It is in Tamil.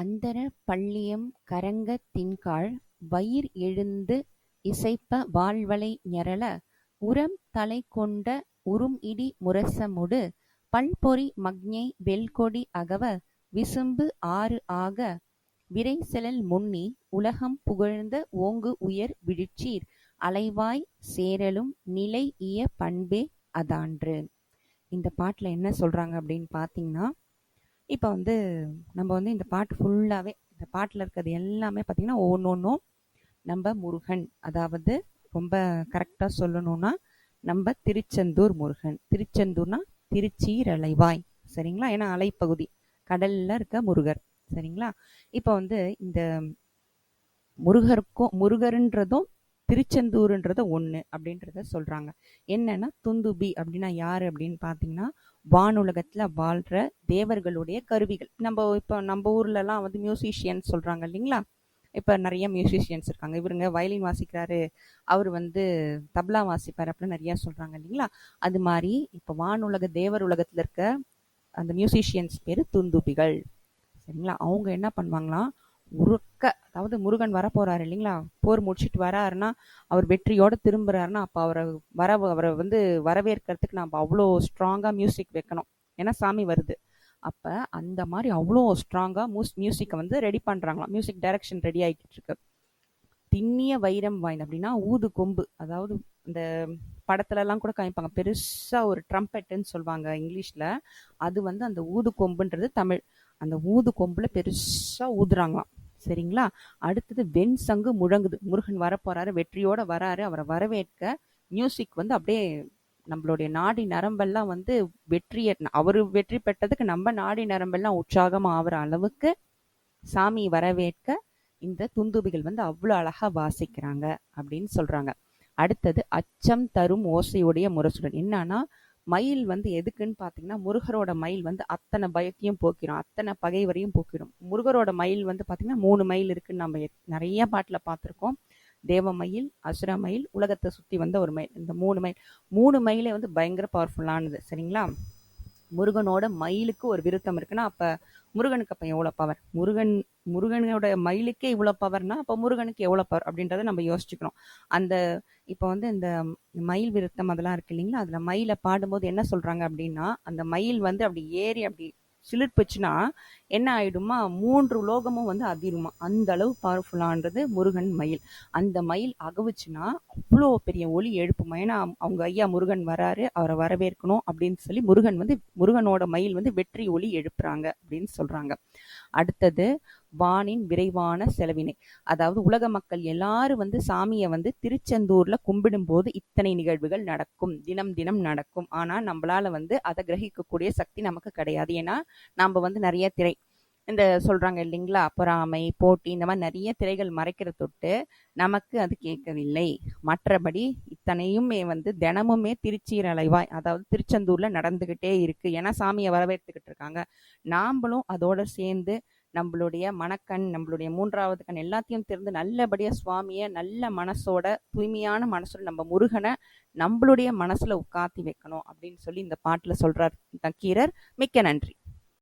அந்தர பள்ளியம் கரங்கத் தின்காழ் வயிர் எழுந்து இசைப்ப வாழ்வலை ஞெரல உரம் தலைகொண்ட உறும்இடி முரசமொடு பல்பொறி மஞ்ஞை வெல்கொடி அகவ விசும்பு ஆறு ஆக விரைசெலல் முன்னி உலகம் புகழ்ந்த ஓங்குஉயர் விழிச்சீர் அலைவாய் சேரலும் நிலைஇய பண்பே அதான்று. இந்த பாட்டுல என்ன சொல்றாங்க அப்படின்னு பார்த்தீங்கன்னா இப்போ வந்து நம்ம வந்து இந்த பாட்டு ஃபுல்லாகவே இந்த பாட்டில் இருக்கிறது எல்லாமே பார்த்தீங்கன்னா ஒவ்வொன்றும் நம்ம முருகன். அதாவது ரொம்ப கரெக்டாக சொல்லணும்னா நம்ம திருச்செந்தூர் முருகன். திருச்செந்தூர்னா திருச்சீரலைவாய். சரிங்களா? ஏன்னா அலைப்பகுதி. கடல்ல இருக்க முருகர். சரிங்களா? இப்போ வந்து இந்த முருகருக்கும் முருகருன்றதும் திருச்செந்தூர்ன்றதும் ஒன்று அப்படின்றத சொல்கிறாங்க என்னன்னா துந்துபி அப்படின்னா யார் அப்படின்னு பார்த்தீங்கன்னா வானுலகத்தில் வாழ்கிற தேவர்களுடைய கருவிகள். நம்ம இப்போ நம்ம ஊர்லலாம் வந்து மியூசிஷியன் சொல்கிறாங்க இல்லைங்களா? இப்போ நிறைய மியூசிஷியன்ஸ் இருக்காங்க. இவருங்க வயலின் வாசிக்கிறாரு. அவர் வந்து தப்லா வாசிப்பார் அப்படின்னு நிறைய சொல்கிறாங்க இல்லைங்களா? அது மாதிரி இப்போ வானுலக தேவர் உலகத்தில் இருக்க அந்த மியூசிஷியன்ஸ் பேர் துந்துபிகள். சரிங்களா? அவங்க என்ன பண்ணுவாங்களாம்? உருக்க அதாவது முருகன் வர இல்லைங்களா? போர் முடிச்சுட்டு வராருன்னா அவர் வெற்றியோட திரும்புறாருன்னா அப்போ அவரை வர அவரை வந்து வரவேற்கிறதுக்கு நம்ம அவ்வளோ ஸ்ட்ராங்காக மியூசிக் வைக்கணும். ஏன்னா சாமி வருது. அப்போ அந்த மாதிரி அவ்வளோ ஸ்ட்ராங்காக மியூஸ் மியூசிக்கை வந்து ரெடி பண்ணுறாங்களாம் மியூசிக் டைரக்ஷன் ரெடி ஆகிட்டு இருக்கு. திண்ணிய வைரம் வாய்ந்த அப்படின்னா ஊது கொம்பு. அதாவது இந்த படத்துலலாம் கூட காமிப்பாங்க. பெருசாக ஒரு ட்ரம்பெட்டுன்னு சொல்லுவாங்க இங்கிலீஷில். அது வந்து அந்த ஊது கொம்புன்றது தமிழ். அந்த ஊது கொம்பில் பெருசாக ஊதுறாங்களாம். சரிங்களா? அடுத்தது வெண் சங்கு முழங்குது. முருகன் வரப்போறாரு வெற்றியோட வராரு. அவரை வரவேற்க மியூசிக் வந்து அப்படியே நம்மளுடைய நாடி நரம்பெல்லாம் வந்து வெற்றிய அவர் வெற்றி பெற்றதுக்கு நம்ம நாடி நரம்பெல்லாம் உற்சாகம் ஆகிற அளவுக்கு சாமி வரவேற்க இந்த துந்துபிகள் வந்து அவ்வளோ அழகா வாசிக்கிறாங்க அப்படின்னு சொல்றாங்க. அடுத்தது அச்சம் தரும் ஓசையுடைய முரசுடன். என்னன்னா மயில் வந்து எதுக்குன்னு பார்த்தீங்கன்னா முருகரோட மயில் வந்து அத்தனை பயத்தையும் போக்கிடும் அத்தனை பகைவரையும் போக்கிடும் முருகரோட மயில் வந்து பார்த்தீங்கன்னா மூணு மயில் இருக்குன்னு நம்ம நிறைய பாட்டில் பார்த்துருக்கோம் தேவ மயில் அசுர மயில் உலகத்தை சுற்றி வந்த ஒரு மயில். இந்த மூணு மயில் மூணு மயிலே வந்து பயங்கர பவர்ஃபுல்லானது சரிங்களா? முருகனோட மயிலுக்கு ஒரு விருத்தம் இருக்குன்னா அப்போ முருகனுக்கு அப்போ எவ்வளோ பவர் முருகன் முருகனோட மயிலுக்கே இவ்வளோ பவர்னா அப்போ முருகனுக்கு எவ்வளோ பவர் அப்படின்றத நம்ம யோசிச்சுக்கணும். அந்த இப்போ வந்து இந்த மயில் விருத்தம் அதெல்லாம் இருக்கு இல்லைங்களா? அதில் மயிலை பாடும்போது என்ன சொல்கிறாங்க அப்படின்னா அந்த மயில் வந்து அப்படி ஏறி அப்படி சிலிர்ப்புச்சுன்னா என்ன ஆயிடுமா மூன்று உலோகமும் வந்து அதிருமா. அந்த அளவு பவர்ஃபுல்லான்றது முருகன் மயில். அந்த மயில் அகவுச்சுன்னா அவ்வளோ பெரிய ஒளி எழுப்புமா? ஏன்னா அவங்க ஐயா முருகன் வராரு அவரை வரவேற்கணும் அப்படின்னு சொல்லி முருகன் வந்து முருகனோட மயில் வந்து வெற்றி ஒளி எழுப்புறாங்க அப்படின்னு சொல்றாங்க. அடுத்தது வானின் விரைவான செலவினை. அதாவது உலக மக்கள் எல்லாரும் வந்து சாமியை வந்து திருச்செந்தூர்ல கும்பிடும்போது இத்தனை நிகழ்வுகள் நடக்கும். தினம் தினம் நடக்கும். ஆனா நம்மளால வந்து அதை கிரகிக்கக்கூடிய சக்தி நமக்கு கிடையாது. ஏன்னா நம்ம வந்து நிறைய திரை இந்த சொல்றாங்க இல்லைங்களா? பொறாமை போட்டி இந்த மாதிரி நிறைய திரைகள் மறைக்கிற தொட்டு நமக்கு அது கேட்கவில்லை. மற்றபடி இத்தனையுமே வந்து தினமுமே திருச்சீரலைவாய் அதாவது திருச்செந்தூர்ல நடந்துகிட்டே இருக்கு. ஏன்னா சாமியை வரவேற்றுக்கிட்டு இருக்காங்க. நாம்பளும் அதோட சேர்ந்து நம்மளுடைய மனக்கண் நம்மளுடைய மூன்றாவது கண் எல்லாத்தையும் திறந்து நல்லபடியாக சுவாமியை நல்ல மனசோட தூய்மையான மனசோட நம்ம முருகனை நம்மளுடைய மனசுல உட்காத்தி வைக்கணும் அப்படின்னு சொல்லி இந்த பாட்டில் சொல்றார் நக்கீரர் மிக்க நன்றி.